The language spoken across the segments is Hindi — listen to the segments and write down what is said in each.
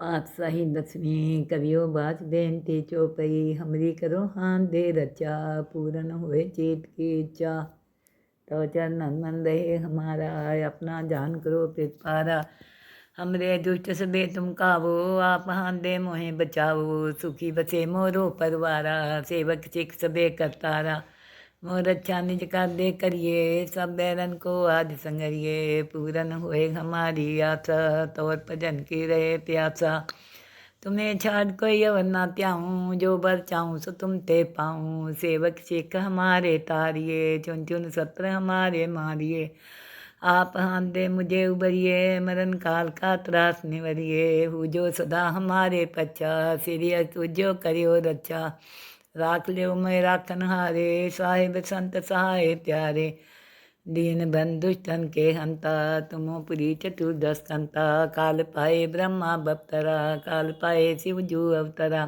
पातशाही दसमी कवियो बाच बेन ते चौपई, हमरी करो हान दे रचा, पूरन हुए चेत की इच्छा। तो चरण मन रहे हमारा, अपना जान करो प्रीत पारा। हमरे दुष्ट सबे तुम कावो, आप हान दे मोहे बचाओ सुखी बसे मोरो परवारा, सेवक सिख सबे करतारा। मोर अच्छा निज कर दे करिए, सब बैरन को आदि संगरिए। पूरन होए हमारी आशा, तोर भजन की रहे प्यासा। तुम्हें छाड़ कोई अवर ना त्याऊं, जो बर चाहूँ सो तुम ते पाऊँ। सेवक सिख हमारे तारिए, चुन चुन सत्र हमारे मारिए। आप हाथ दे मुझे उबरिए मरण काल का त्रास निवरिए। हु जो सदा हमारे पच्चा, सिरिय तुझो करियो रक्षा राख लियो मैं राखन हारे, साहिब संत सहाय प्यारे। दीन बंधुष्टन के हंता, तुमो पुरी चतुर्दश कंता काल पाए ब्रह्मा बप्तरा, काल पाए शिव जू अवतरा।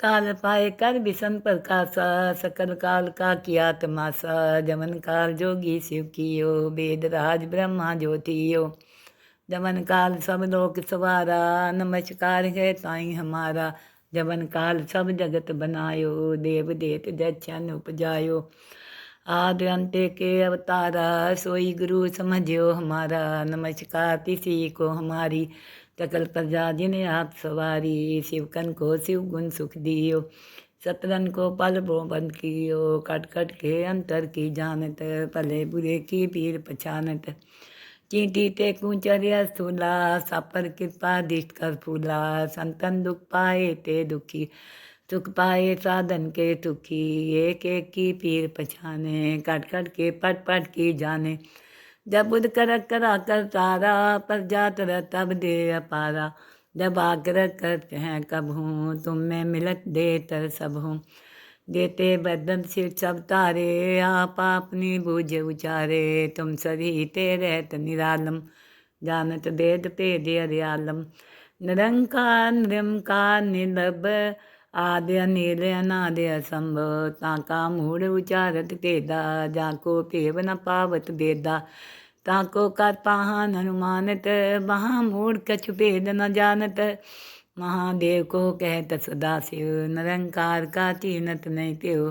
काल पाए कर विसन प्रकाशा सकल काल का किया तमाशा। जमन काल जोगी शिव कियो, वेद राज ब्रह्मा ज्योतियो जमन काल सब लोक सवारा, नमस्कार है ताई हमारा। जमन काल सब जगत बनायो देव देत दक्षन उपजायो आदि अंत्य के अवतारा सोई गुरु समझियो हमारा नमस्कार किसी को हमारी सकल प्रजा जिन्हें आप सवारी शिवकन को शिव गुण सुख दियो सतरन को पल वो बंद कियो कट कट के अंतर की जानत भले बुरे की पीर पछानत चींटी ते कुचर्य स्थूला सापर कृपा दिष्ट कर फूला, संतन दुख पाए ते दुखी, सुख पाए साधन के सुखी, एक एक की पीर पछाने, कट कट के पट पट की जाने। जब बुध कर करा कर तारा पर जात तब दे अपारा। जब आग्रह करते हैं कब हूँ, तुम में मिलत दे तर सब हूँ। देते बदन सिर सब तारे आप अपनी बूझ उचारे तुम सभी ते रहत निरालम जानत वेद पे दयालम निरंकार निरंकार निलभ आदि अनिल अनादि असंभव ताका मूढ़ उचारत तेदा जाको पेव न पावत बेदा ताको कर पाहन अनुमानत महामूढ़ कछु भेद न जानत महादेव को कहत सदा शिव। निरंकार का चीनत नहीं त्यो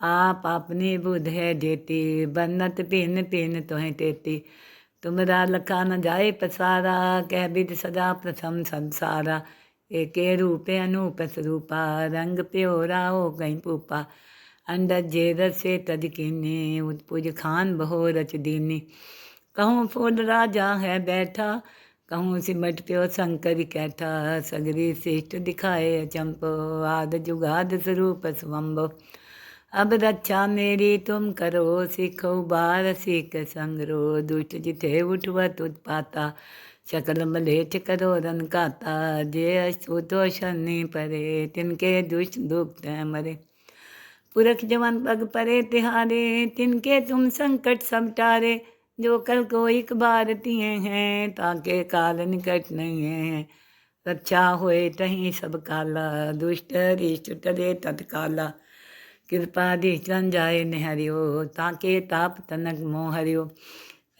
आप अपनी बुध है देती। बन्नत पिन पिन तुहें तेती। तुमरा लखा न जाए पसारा। कह विद सदा प्रथम संसारा। एके रूपे अनूप स्वरूपा। रंग प्योरा हो गई पूपा। अंडर जे रसे तद कीने। उत्पुज खान बहो रच दीनी। कहूँ फूल राजा है बैठा। कहूँ सिमट प्यो शंकर कैठा सगरी श्रेष्ठ दिखाए चंपो आद जुगाद स्वरूप स्वम्भ अब रक्षा मेरी तुम करो, सीखो बार, सीख संगरो, दुष्ट जिथे उठवत उत्पाता। शकल मलेठ करो, रन काता, जे अस्तुतो शनि परे, तिनके दुष्ट दुख मरे। पुरख जवन पग परे तिहारे, तिनके तुम संकट सब टारे। जो कल को एक बार तिए हैं, ताके काल निकट नहीं है। रक्षा होए तहीं सब काला, दुष्ट रिष्ट टरे तत्काला कृपा दिशन जाए निहरियो, ताके ताप तनक मोह हरियो।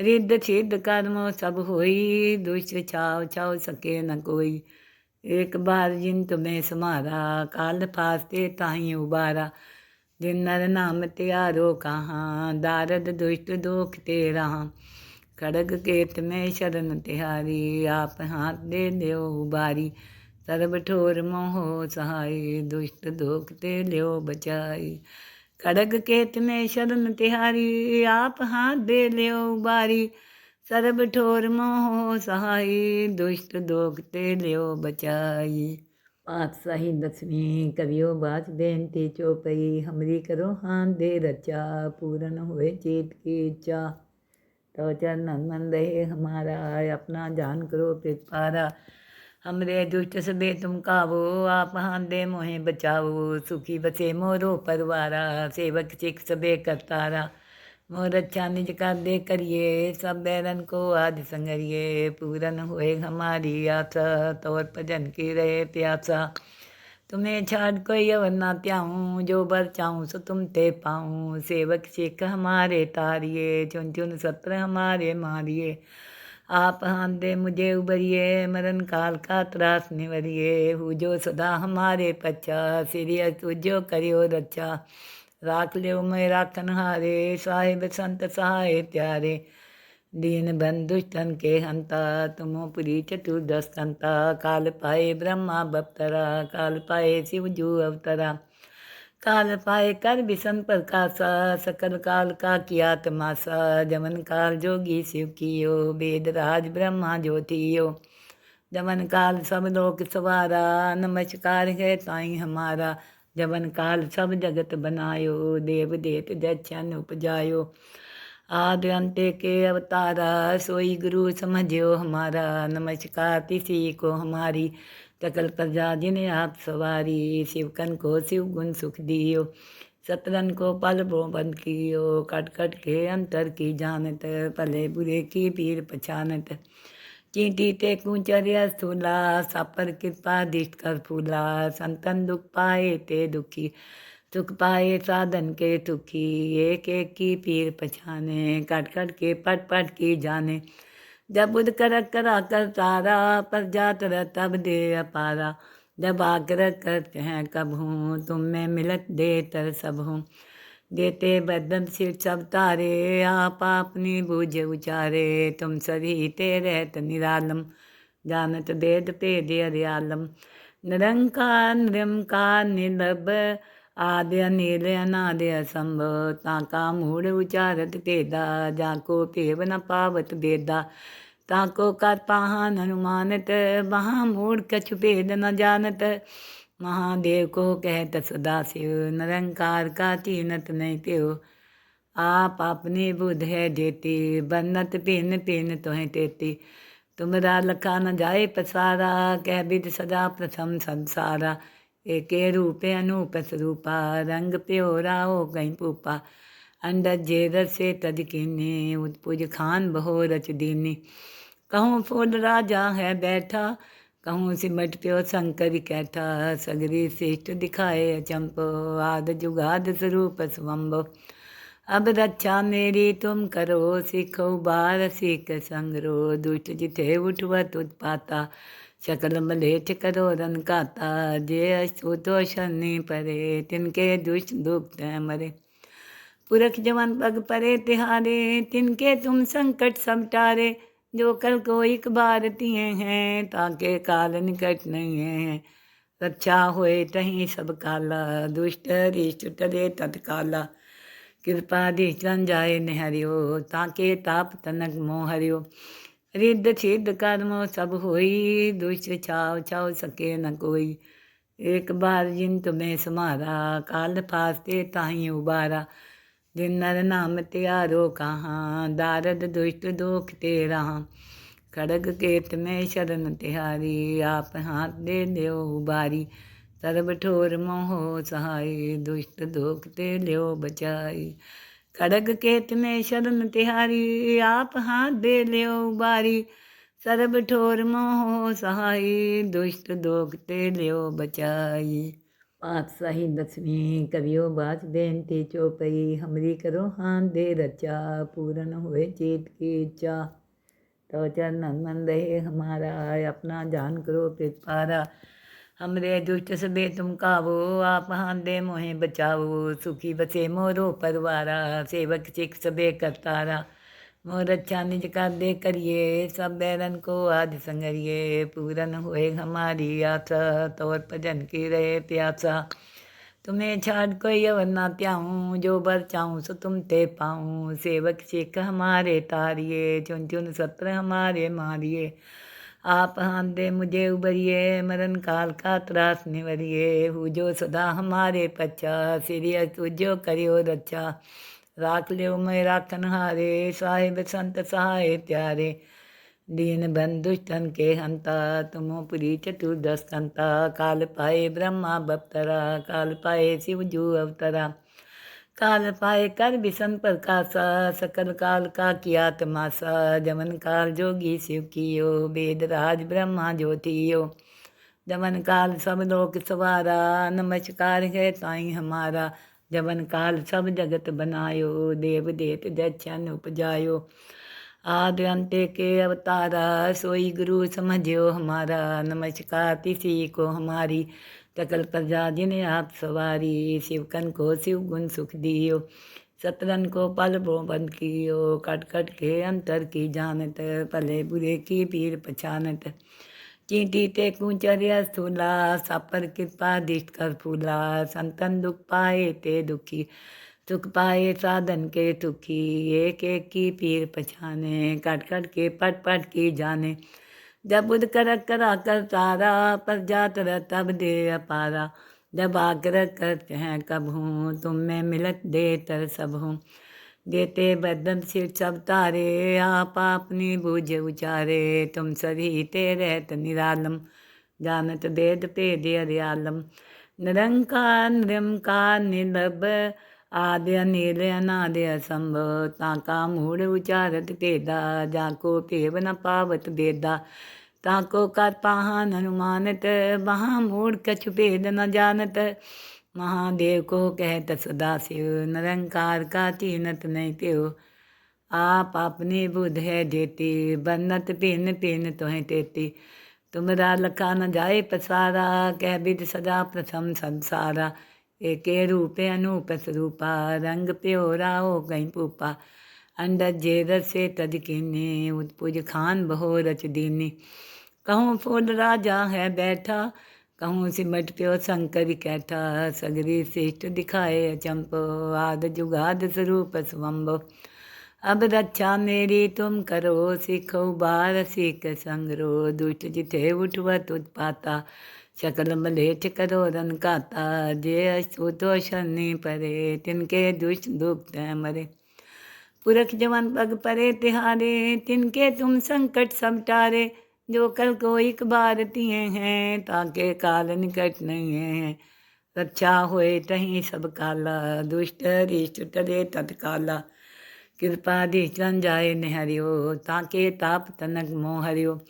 रिद्ध छिद्ध कर्म सब होई, दुष्ट छाव छाव सके न कोई। एक बार जिन तुम्हें समारा, काल फास्ते ताही उबारा। जिन नर नाम त्यारो कहाँ दारद दुष्ट दोख ते रहा खड़ग केत में शरण तिहारी आप हाथ दे दो उबारी सर्व ठोर मोहो सहाय दुष्ट दोख ते लियो बचाई खड़ग केत में शरण तिहारी आप हाथ दे लियो उबारी सर्व ठोर मोह सहाय दुष्ट दोखते लियो बचाई पातशाही दसवीं कवियो बाच बेनती चौपई, हमरी करो हाँ दे रचा, पूरन हुए चेत की इच्छा तो चरण मन रहे हमारा, अपना जान करो पिपारा हमरे दुष्ट सबे तुम कावो, आप हाथ दे मोहे बचाओ सुखी बसे मोरो परवारा, सेवक सिख सबे करतारा। मोर अच्छा निज कर दे करिए, सब बैरन को आदि संगरिए। पूरन हुए हमारी आशा, तोर भजन की रहे प्यासा। तुम्हें छाड़ कोई अवर ना त्याऊं, जो बर चाहूँ सो तुम ते पाऊँ। सेवक सिख हमारे तारिए, चुन चुन सत्र हमारे मारिए। आप हाथ दे मुझे उबरिए, मरण काल का त्रास निवरिए। हु जो सदा हमारे पच्चा, सिरिय तुझो करियो रक्षा राख लियो मैं राखन हारे साहिब संत सहाय प्यारे दीन बंधुष्टन के हंता, तुमो पुरी चतुर्दश कंता काल पाए ब्रह्मा बप्तरा, काल पाए शिव जू अवतरा। काल पाए कर विषम प्रकाशा सकल काल का किया तमाशा। जमन काल जोगी शिव कियो, वेद राज ब्रह्मा ज्योतियो। जमन काल सब लोक सवारा, नमस्कार है ताई हमारा। जमन काल सब जगत बनायो देव देत दक्षण उपजायो आद अंत्य के अवतारा सोई गुरु समझियो हमारा नमस्कार तिसी को हमारी सकल प्रजा जिन्हें आप सवारी शिवकन को शिव गुण सुख दियो सतरन को पल बंद कियो कट कट के अंतर की जानत भले बुरे की पीर पछानत चींटी ते कुचर्या स्थूला सापर कृपा दिष्ट कर फूला, संतन दुख पाए ते दुखी, सुख पाए साधन के सुखी, एक एक की पीर पछाने, कट कट के पट पट की जाने। जब बुध कर करा कर तारा, पर जात रह तब दे अपारा। जब आकर करते हैं कब हूँ, तुम में मिलत दे तर सब हूँ। देते बदम सिर सब तारे, आप अपनी बूझ उचारे। तुम सभी ते रहत निरालम, जानत वेद पे दे अरियालम। निरंकार निरंकार निर्लभ आद्य नील अनाद्य, असंभव। ताका मूढ़ उचारत तेदा जाको पेव न पावत बेदा। ताको कर पाहन हनुमानत महामूढ़ कछु भेद न जानत। महादेव को कहत सदा शिव, निरंकार का तीनत नहीं त्यो आप अपनी बुध है देती, बन्नत पिन पिन तुहें तेती। तुमरा लखा न जाए पसारा, कह बिद सदा प्रथम संसारा। एके रूपे अनूप स्वरूपा, रंग प्योरा हो कहीं पूपा। अंडर जेर से तज कीनी उत्पुज खान बहो रच दीनी। कहूँ फूल राजा है बैठा कहूँ सिमट प्यो शंकर कैठा सगरी श्रेष्ठ दिखाए चंपो आद जुगाद स्वरूप स्वम्भो अब रक्षा मेरी तुम करो, सीखो बार सीख संगरो। दुष्ट जिथे उठवत उत्पाता, शकल मलेठ करो रन काता। जे अस्तुतो शनि परे, तिनके दुष्ट दुख मरे। पुरख जवन पग परे तिहारे, तिनके तुम संकट सब टारे। जो कल को एक बार तिए हैं, ताके काल निकट नहीं है। रक्षा होए तहीं सब काला, दुष्ट रिष्ट टरे तत्काला कृपा दिशन जाए निहरियो, ताके ताप तनक मोह हरियो। रिद्ध छिद्ध कर्म सब होई, दुष्ट छाव छाव सके न कोई। एक बार जिन तुम्हें समारा, काल फास्ते ताही उबारा। जिन नर नाम त्यारो कहाँ दारद दुष्ट दोख तेरा खड़ग केत में शरण तिहारी आप हाथ दे दो उबारी सर्व ठोर मोहो सहाय दुष्ट दोख ते लियो बचाई खड़ग केत में शरण तिहारी आप हाथ दे लियो उबारी सर्व ठोर मोहो सहाय दुष्ट दोख ते लियो बचाई पातशाही दसवीं कवियो बात बेनती चौपई, हमरी करो हान दे रचा, पूरन हुए चेत की इच्छा। तो चरण मन रहे हमारा, अपना जान करो पिपारा हमरे दुष्ट सबे तुम कावो, आप हान दे मोहे बचाओ सुखी बसे मोरो परवारा, सेवक सिख सबे करतारा। मोर अच्छा निज कर दे करिए, सब बैरन को आज संगरिए। पूरन हुए हमारी आशा, तौर भजन की रहे प्यासा। तुम्हें छाड़ कोई अवर ना त्याऊँ, जो बर चाहूँ सो तुम ते पाऊँ। सेवक सिख हमारे तारिए, चुन चुन सत्र हमारे मारिए। आप हाथ दे मुझे उबरिए मरण काल का त्रास निवरिए। हु जो सदा हमारे पच्छा सिरिय तुझो करियो रक्षा राख लियो मैं राखन हारे, साहिब संत सहाय प्यारे दीन बंधुष्टन के हंता, तुमो पुरी चतुर्दश कंता काल पाए ब्रह्मा बप्तरा, काल पाए शिव जू अवतरा। काल पाए कर विषम प्रकाशा सकल काल का किया तमाशा। जमन काल जोगी शिव कियो, वेद राज ब्रह्मा ज्योतियो जमन काल सब लोक सवारा, नमस्कार है ताई हमारा। जवन काल सब जगत बनायो देव देत दक्षण उपजायो आदि अंत्य के अवतारा सोई गुरु समझियो हमारा नमस्कार किसी को हमारी सकल प्रजा जिन्हें आप सवारी शिवकन को शिव गुण सुख दियो सतरन को पल वो बंद कियो कट कट के अंतर की जानत भले बुरे की पीर पछानत चींटी ते कुचर्य स्थूला सापर कृपा दिष्ट कर फूला, संतन दुख पाए ते दुखी, सुख पाए साधन के सुखी, एक एक की पीर पछाने, कट कट के पट पट की जाने। जब बुध कर करा कर तारा पर जात तब दे अपारा। जब आग्रह करते हैं कब हूँ, तुम में मिलत दे तर सब हूँ। देते बदन सिर सब तारे आप अपनी बूझ उचारे तुम सभी ते रहत निरालम जानत वेद पे दयालम निरंकार निरंकार निलभ आद्य अनिल अनाद्य असंभव ताका मूढ़ उचारत तेदा जाको पेव न पावत बेदा ताको कर पाहन अनुमानत महा मूढ़ कछु भेद न जानत महादेव को कहत सदा शिव, निरंकार का चीनत नहीं त्यो आप अपनी बुध है देती बन्नत पिन पिन तुहें तेती। तुमरा लखा न जाए पसारा, कह विद सदा प्रथम संसारा। एके रूपे अनूप स्वरूपा, रंग प्योरा हो गई पूपा। अंडर जे रसे तद कीने उत्पुज खान बहो रच दीनी। कहूँ फूल राजा है बैठा कहूँ सिमट प्यो शंकर कैठा सगरी श्रेष्ठ दिखाए चंपो आद जुगाद स्वरूप स्वम्भ अब रक्षा मेरी तुम करो, सीखो बार, सीख संगरो, दुष्ट जिथे उठवत उत्पाता। सकल मलेठ करो रन काता, जे अस्तु तो शनि परे, तिनके दुष्ट दुख मरे। पुरख जवान पग परे तिहारे, तिनके तुम संकट सब टारे। जो कल को एक बार तिए हैं, ताके काल निकट नहीं है। रक्षा होए तहीं सब काला, दुष्ट रिष्ट टरे तत्काला कृपा धिष्टन जाए निहरियो, ताके ताप तनक मोह हरियो।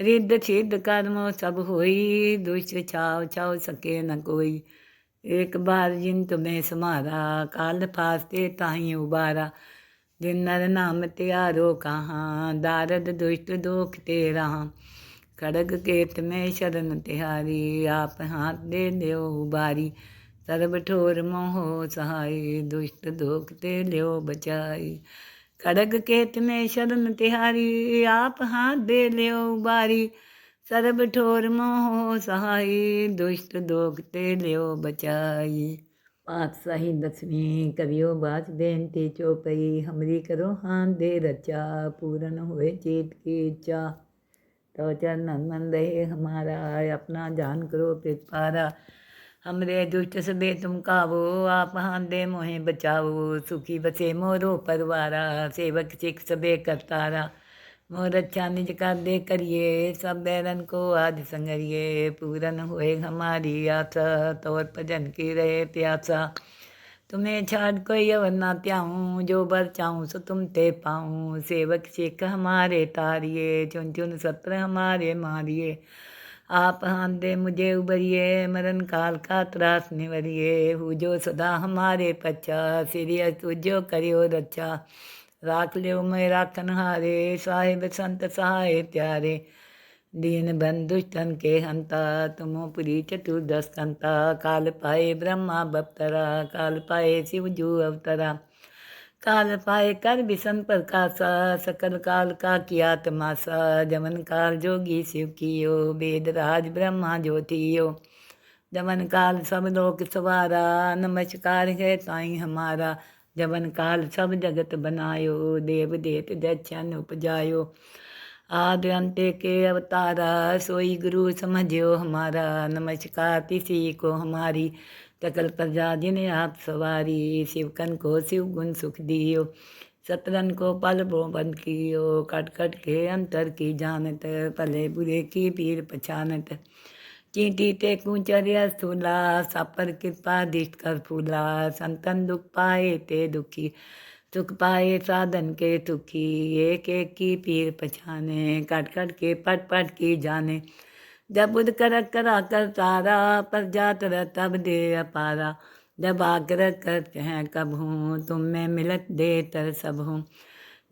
रिद्ध छिद्ध कर्म सब होई, दुष्ट छाव छाव सके न कोई। एक बार जिन तुम्हें समारा, काल फास्ते ताही उबारा। जिन नर नाम त्यारो कहाँ दारद दुष्ट दोख तेरा खड़ग केत में शरण तिहारी आप हाथ दे दो उबारी सर्व ठोर मोहो सहाय दुष्ट दोख ते लियो बचाई खड़ग केत में शरण तिहारी आप हाथ दे लियो बारी सर्ब ठोर मोह सहाय दुष्ट दोगते लियो बचाई पातशाही दसवीं कवियो बात बेनती चौपई, हमरी करो हाथ दे रचा, पूरन हुए चेत की इच्छा तो चरण मन रहे हमारा, अपना जान करो पिपारा हमरे दुष्ट सबे तुम कावो, आप हाथ दे मोहे बचाओ सुखी बसे मोरो परवारा, सेवक सिख सबे करतारा। मोर अच्छा निज कर दे करिए, सब बैरन को आज संगरिए। पूरन हुए हमारी आशा, तौर भजन की रहे प्यासा। तुम्हें छाड़ कोई अवर ना त्याऊँ, जो बर चाहूँ सो तुम ते पाऊँ। सेवक सिख हमारे तारिए, चुन चुन सत्र हमारे मारिए। आप हाथ दे मुझे उबरिए, मरण काल का त्रास निवरिए। हु जो सदा हमारे पच्छा सीरियस तुझो करियो रक्षा राख लियो मैं राखन हारे साहिब संत सहाय प्यारे दीन बंधुष्टन के हंता, तुमो पुरी चतुर्दश कंता काल पाए ब्रह्मा बप्तरा, काल पाए शिव जू अवतरा। काल पाए कर विषम प्रकाशा सकल काल का किया तमाशा। जमन काल जोगी शिव कियो, वेद राज ब्रह्मा ज्योतियो। जमन काल सब लोक सवारा, नमस्कार है ताई हमारा। जमन काल सब जगत बनायो देव देत दक्षण उपजायो। आद अंत्य के अवतारा, सोई गुरु समझियो हमारा। नमस्कार किसी को हमारी। सकल प्रजा जिन्हें आप सवारी शिवकन को शिव गुण सुख दियो। सतरन को पल बंद कियो। कट कट के अंतर की जानत भले बुरे की पीर पछानत। चींटी ते कुचर्य स्थूला सापर कृपा दिष्ट कर फूला, संतन दुख पाए ते दुखी, सुख पाए साधन के सुखी, एक एक की पीर पछाने, कट कट के पट पट की जाने। जब बुध कर करा कर तारा पर जात तब दे अपारा। जब आग्रह करते हैं कब हूँ, तुम में मिलत दे तर सब हूँ।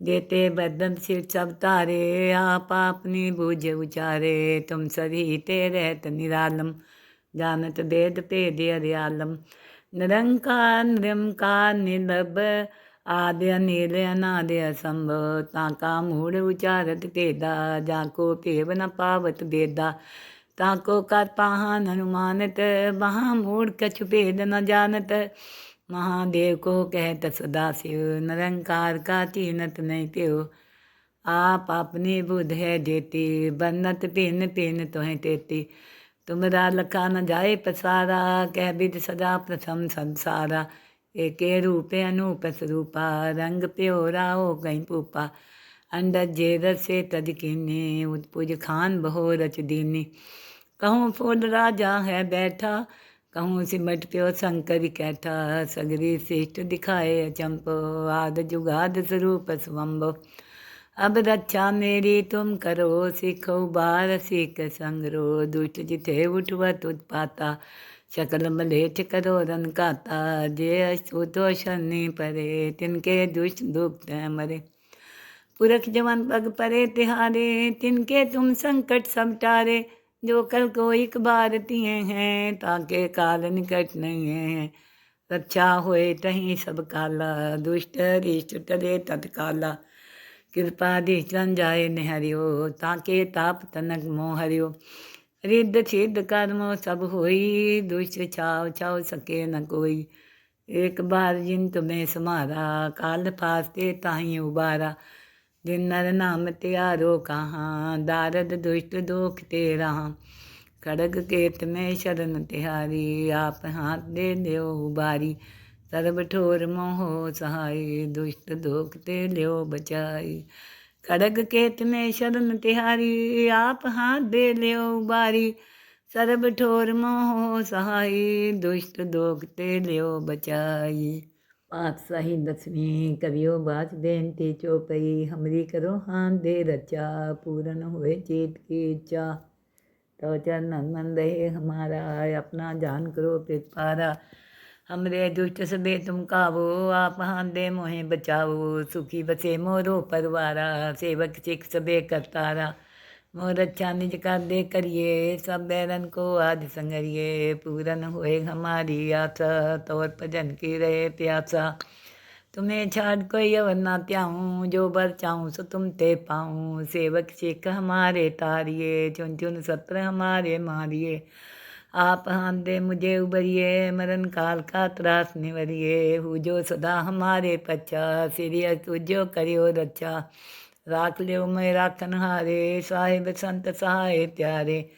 देते बदन सिर सब तारे आप अपनी बूझ उचारे तुम सभी ते रहत निरालम जानत वेद भेद हरियालम निरंकार निरंकार निर्लभ आद्य नील अनादि असंभव ताका मूढ़ उचारत भेदा जाको पेव न पावत बेदा ताको कर पाहन अनुमानत महामूढ़ कछु भेद न जानत महादेव को कहत सदा शिव, निरंकार का तीनत नहीं त्यो आप अपनी बुध है देती, बन्नत पिन पिन तुहें तेती। तुमरा लखा न जाए पसारा कह बिद सदा प्रथम संसारा। एके रूपे अनूप स्वरूपा, रंग प्योरा हो गई पूपा। अंडज जे रसे तज कीनी उत्पुज खान बहो रच दीनी। कहूँ फूल राजा है बैठा कहूँ सिमट प्यो शंकर कैठा सगरी श्रेष्ठ दिखाए चंपो आद जुगाद स्वरूप स्वम्भो अब रक्षा मेरी तुम करो, सिखो बार सीख संगरो। दुष्ट जिथे उठवत उत्पाता, शकल मलेठ करो रन काता। जे अस्तुतो शनि परे, तिनके दुष्ट दुख मरे। पुरख जवान पग परे तिहारे, तिनके तुम संकट सब टारे। जो कल को एक बार तिए हैं, ताके काल निकट नहीं है। रक्षा होए तहीं सब काला, दुष्ट रिष्ट टरे तत्काला कृपा दिशन जाए निहरियो, ताके ताप तनक मोह हरियो। रिद्ध छिद्ध कर्म सब होई, दुष्ट छाव छाव सके न कोई। एक बार जिन तुम्हें समारा, काल फास्ते ताही उबारा। जिन नर नाम त्यारो कहाँ दारद दुष्ट दोख तेरा खड़ग केत में शरण तिहारी आप हाथ दे दो उबारी सर्व ठोर मोहो सहाय दुष्ट दोख ते लियो बचाई खड़ग केत में शरण तिहारी आप हाथ दे लियो उबारी सर्व ठोर मोहो सहाय दुष्ट दोख ते लियो बचाई पातशाही दसवीं कवियो बाच बेनती चौपई। हमरी करो हान दे रचा, पूरन हुए चेत की इच्छा तो चरण मन रहे हमारा, अपना जान करो पिपारा हमरे दुष्ट सबे तुम कावो, आप हान दे मोहे बचाओ सुखी बसे मोरो परवारा, सेवक सिख सबे करतारा। मोर अच्छा निज कर दे करिए, सब बैरन को आज संगरिए। पूरन होए हमारी आशा, तौर भजन की रहे प्यासा। तुम्हें छाड़ कोई अवर ना त्याऊँ, जो बर चाहूँ सो तुम ते पाऊँ। सेवक सिख हमारे तारिए, चुन चुन सत्र हमारे मारिए। आप हाथ दे मुझे उबरिए, मरण काल का त्रास निवरिए। हु जो सदा हमारे पच्चा, सीरियस तुझो करियो रक्षा राख लियो मैं राखन हारे, साहिब संत सहाय त्यारे।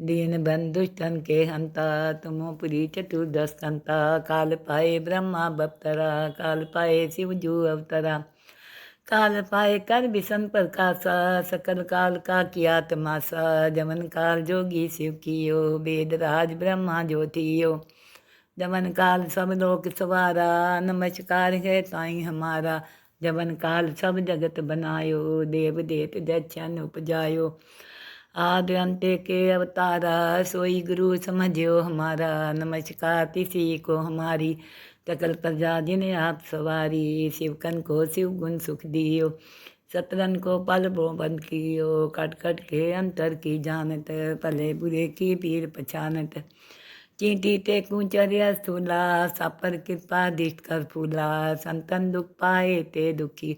दीन बंधुष्टन के हंता, तुमो पुरी चतुर्दश कंता काल पाए ब्रह्मा बप्तरा, काल पाए शिव जू अवतरा। काल पाए कर विषम प्रकाशा सकल काल का किया तमाशा। जमन काल जोगी शिव कियो, वेद राज ब्रह्मा ज्योतियो। जमन काल सब लोक सवारा, नमस्कार है ताई हमारा। जवन काल सब जगत बनायो देव देत दक्षन उपजायो आद अंत्य के अवतारा सोई गुरु समझियो हमारा नमस्कार किसी को हमारी सकल प्रजा जिन्हें आप सवारी शिवकन को शिव गुण सुख दियो सतरन को पल बंद कियो कट कट के अंतर की जानत भले बुरे की पीर पछानत चींटी ते कुचर्य स्थूला सापर कृपा दिष्ट कर फूला, संतन दुख पाए ते दुखी,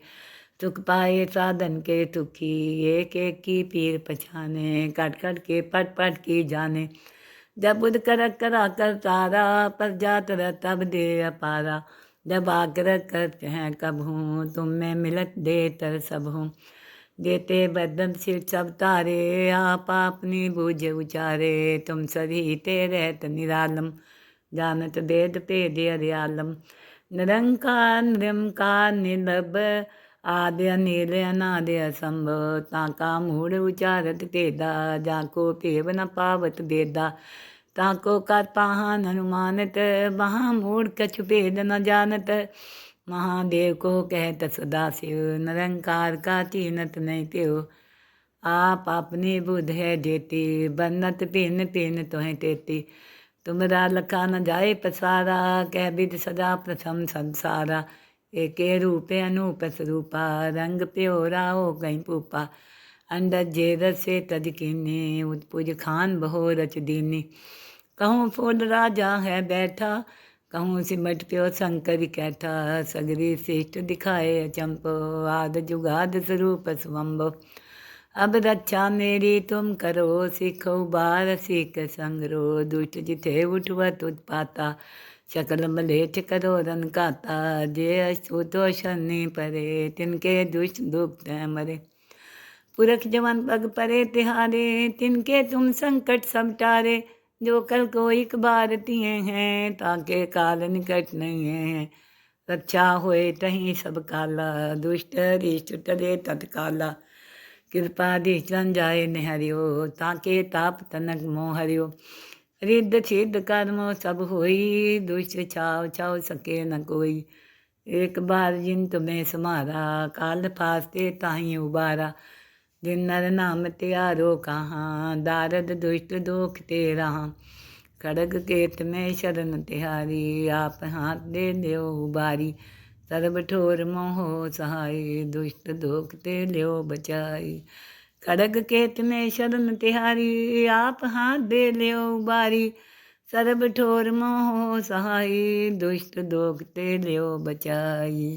सुख पाए साधन के सुखी, एक एक की पीर पछाने, कट कट के पट पट की जाने। जब बुध कर करा कर तारा पर जात तब दे अपारा। जब आग्रह करते हैं कब हूँ, तुम में मिलत दे तर सब हूँ। देते बदन सिर सब तारे आप अपनी बूझ उचारे तुम सभी ते रहत निरालम जानत वेद भेद हरियालम निरंकार निरंकार निर्लभ आद्य नील अनादि असंभव ताका मूढ़ उचारत भेदा जाको पेव न पावत बेदा ताको कर पाहन अनुमानत महामूढ़ कछु भेद न जानत महादेव को कहत सदा शिव। निरंकार का तीनत नहीं त्यो आप अपनी बुध है देती बन्नत पिन पिन तुहें तेती। तुमरा लखा न जाए पसारा। कह बिद सदा प्रथम संसारा। एके रूपे अनूप स्वरूपा। रंग प्योरा हो कहीं पूपा। अंडज जे रसे तज कीने। उत्पुज खान बहो रच दीनी। कहूँ फूल राजा है बैठा। कहूँ सिमट प्यो शंकर कैठा सगरी श्रेष्ठ दिखाए चंपो आद जुगाद स्वरूप स्वम्भ अब रक्षा मेरी तुम करो, सीखो बार, सीख संगरो, दुष्ट जिथे उठवत उत्पाता। शकल मलेठ करो, रन काता, जे अछूतो शनि परे, तिनके दुष्ट दुख मरे। पुरख जवन पग परे, तिहारे, तिनके तुम संकट सब टारे। जो कल को एक बार तिए हैं, ताके काल निकट नहीं है। रक्षा होए तहीं सब काला, दुष्ट रिष्ट टरे तत्काला कृपा दिशन जाए निहरियो, ताके ताप तनक मोह हरियो। रिद्ध छिद्ध कर्म सब होई, दुष्ट छाव छाव सके न कोई। एक बार जिन तुम्हें समारा, काल फास्ते ताही उबारा। जिन नर नाम त्यारो कहाँ दारद दुष्ट दोख ते रहा खड़ग केत में शरण तिहारी आप हाथ दे दो उबारी सर्ब ठोर मोहो सहाय दुष्ट दोख ते लियो बचाई खड़ग केत में शरण तिहारी आप हाथ दे लियो उबारी सर्ब ठोर मोहो सहाय दुष्ट दोख ते लियो बचाई